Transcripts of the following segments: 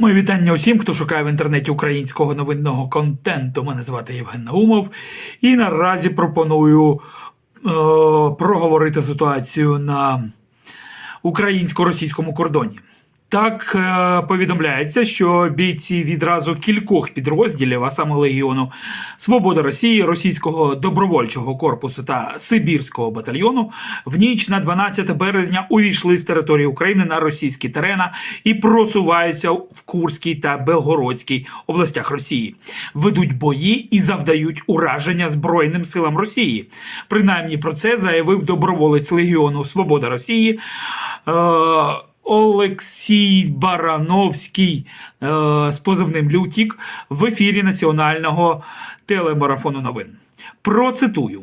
Моє вітання усім, хто шукає в інтернеті українського новинного контенту. Мене звати Євген Наумов. І наразі пропоную е, проговорити ситуацію на українсько-російському кордоні. Так е, повідомляється, що бійці відразу кількох підрозділів, а саме Легіону Свобода Росії, Російського добровольчого корпусу та Сибірського батальйону, в ніч на 12 березня увійшли з території України на російські терена і просуваються в Курській та Белгородській областях Росії, ведуть бої і завдають ураження Збройним силам Росії. Принаймні про це заявив доброволець Легіону Свобода Росії. Е, Олексій Барановський е, з позивним Лютік в ефірі національного телемарафону новин. Процитую.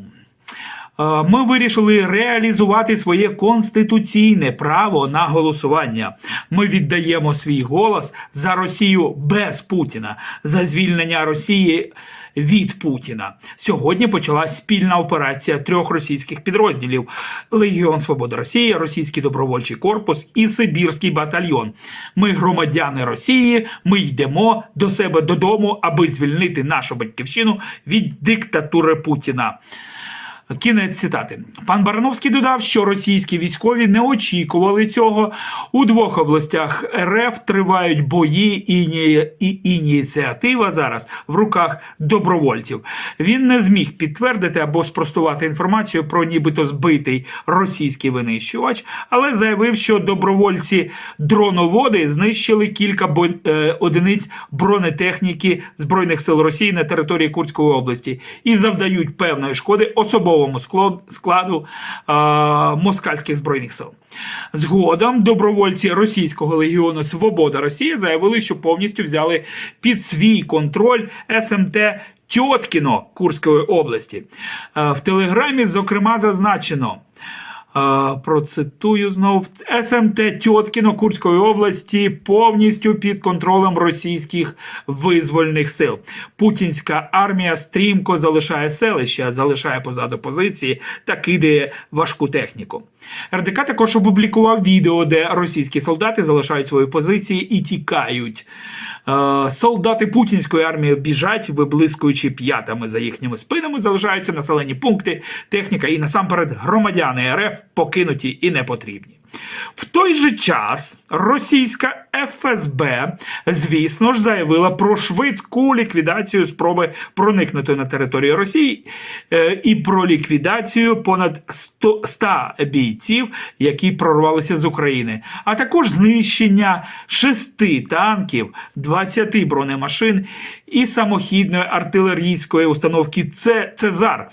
Ми вирішили реалізувати своє конституційне право на голосування. Ми віддаємо свій голос за Росію без Путіна, за звільнення Росії від Путіна. Сьогодні почалась спільна операція трьох російських підрозділів: Легіон Свобода Росії, Російський добровольчий корпус і Сибірський батальйон. Ми громадяни Росії. Ми йдемо до себе додому, аби звільнити нашу батьківщину від диктатури Путіна. Кінець цитати. Пан Барановський додав, що російські військові не очікували цього. У двох областях РФ тривають бої і, іні... і ініціатива зараз в руках добровольців. Він не зміг підтвердити або спростувати інформацію про нібито збитий російський винищувач, але заявив, що добровольці дроноводи знищили кілька бо... е, одиниць бронетехніки Збройних сил Росії на території Курської області і завдають певної шкоди особовому складу москальських збройних сил. Згодом добровольці російського легіону Свобода Росії заявили, що повністю взяли під свій контроль СМТ Тьоткіно Курської області. Е, В телеграмі, зокрема, зазначено. Процитую знов СМТ Тьоткіно Курської області повністю під контролем російських визвольних сил. Путінська армія стрімко залишає селища, залишає позаду позиції та кидає важку техніку. РДК також опублікував відео, де російські солдати залишають свої позиції і тікають. Е, Солдати путінської армії біжать, виблискуючи п'ятами за їхніми спинами, залишаються населені пункти, техніка і насамперед громадяни РФ покинуті і непотрібні. В той же час російська ФСБ, звісно ж, заявила про швидку ліквідацію спроби проникнути на територію Росії е, і про ліквідацію понад 100 100 бійців, які прорвалися з України, а також знищення шести танків, 20 бронемашин і самохідної артилерійської установки «Це- Цезар.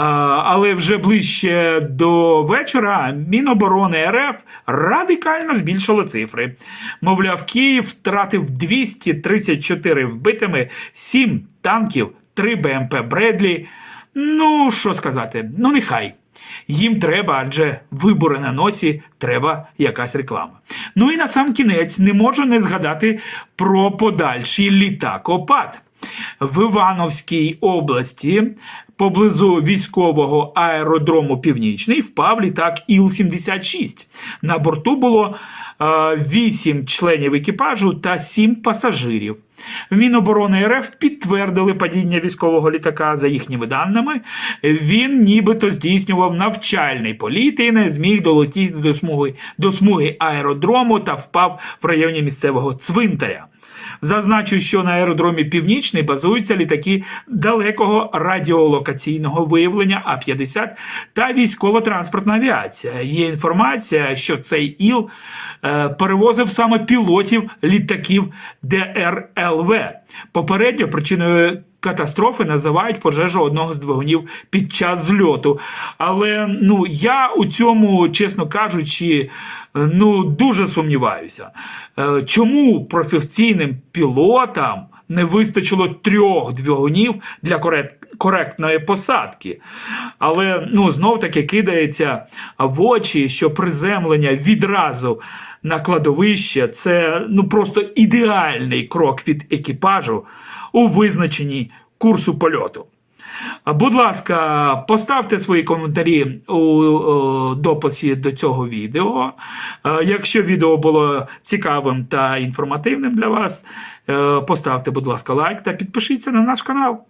Але вже ближче до вечора Міноборони РФ радикально збільшило цифри. Мовляв, Київ втратив 234 вбитими, 7 танків, 3 БМП Бредлі. Ну, що сказати, ну нехай. Їм треба, адже вибори на носі, треба якась реклама. Ну і на сам кінець не можу не згадати про подальший літакопад. В Івановській області поблизу військового аеродрому Північний впав літак Іл-76. На борту було 8 членів екіпажу та 7 пасажирів. Міноборони РФ підтвердили падіння військового літака. За їхніми даними, він нібито здійснював навчальний політ і не зміг долетіти до смуги, до смуги аеродрому та впав в районі місцевого цвинтаря. Зазначу, що на аеродромі Північний базуються літаки далекого радіолокаційного виявлення А-50 та військово-транспортна авіація. Є інформація, що цей ІЛ перевозив саме пілотів літаків ДРЛВ. Попередньо причиною катастрофи називають пожежу одного з двигунів під час зльоту. Але ну я у цьому, чесно кажучи, ну дуже сумніваюся. Е, Чому професійним пілотам не вистачило трьох двигунів для коректної посадки? Але ну знов таки кидається в очі, що приземлення відразу на кладовище це ну просто ідеальний крок від екіпажу у визначенні курсу польоту. Будь ласка, поставте свої коментарі у дописі до цього відео. Е, Якщо відео було цікавим та інформативним для вас, е, поставте, будь ласка, лайк та підпишіться на наш канал.